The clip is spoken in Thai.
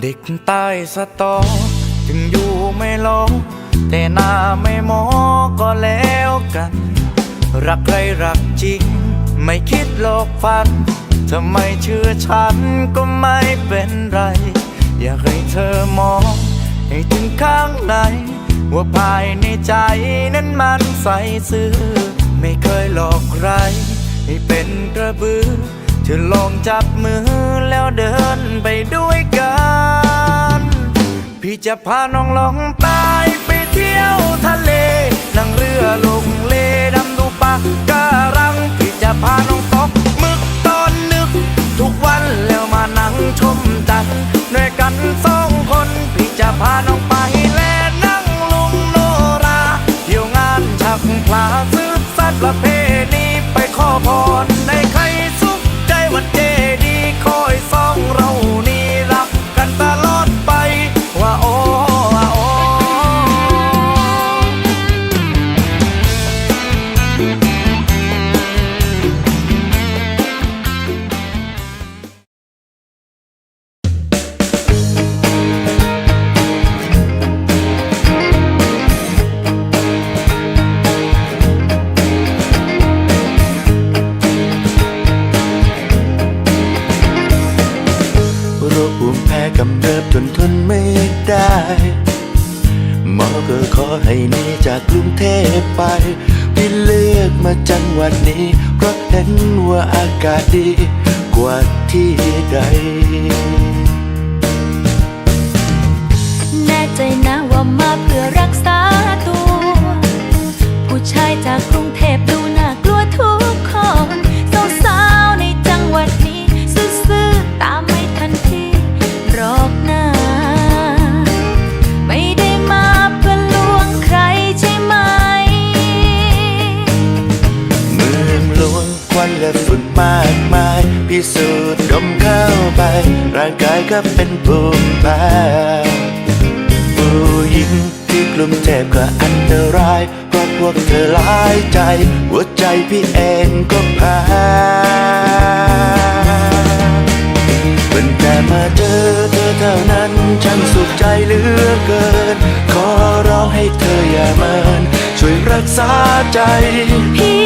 เด็กใต้สตอ ถึงอยู่ไม่ลงแต่หน้าไม่มอก็แล้วกัน รักใครรักจริง ไม่คิดหลอกฟันทำไมเชื่อฉันก็ไม่เป็นไร อยากให้เธอมอง ให้ถึงข้างใน ว่าภายในใจนั้นมันใสซื่อ ไม่เคยหลอกใคร ให้เป็นกระบือเธอลองจับมือแล้วเดินไปด้วยกัน พี่จะพาน้องลองใตายไปเที่ยวทะเล นั่งเรือลงเลดำดูปลาการัง พี่จะพาน้องตกหมึกตอนนึก ทุกวันแล้วมานั่งชมจันทร์ด้วยกันสองคน พี่จะพาน้องไปแลนั่งลุงโนราเที่ยวงานชักพลาซ ประเพณีไปขอพรในใครสุขใจวันเจ กำเริบจนทนไม่ได้หมอก็ขอให้หนีจากกรุงเทพไปที่เลือกมาจังหวัดนี้ เพราะเห็นว่าอากาศดีกว่าที่ใด ฝุ่นมากมาย พิสูจน์ดมเข้าไป ร่างกายก็เป็นภูมิแพ้ผู้หญิงที่กลุ่มเจ็บก็อันตรายเพราะพวกเธอหลายใจ หัวใจพี่เองก็แพ้เป็นแต่มาเจอเธอเท่านั้นฉันสุขใจเหลือเกิน ขอร้องให้เธออย่าเมินช่วยรักษาใจ พี่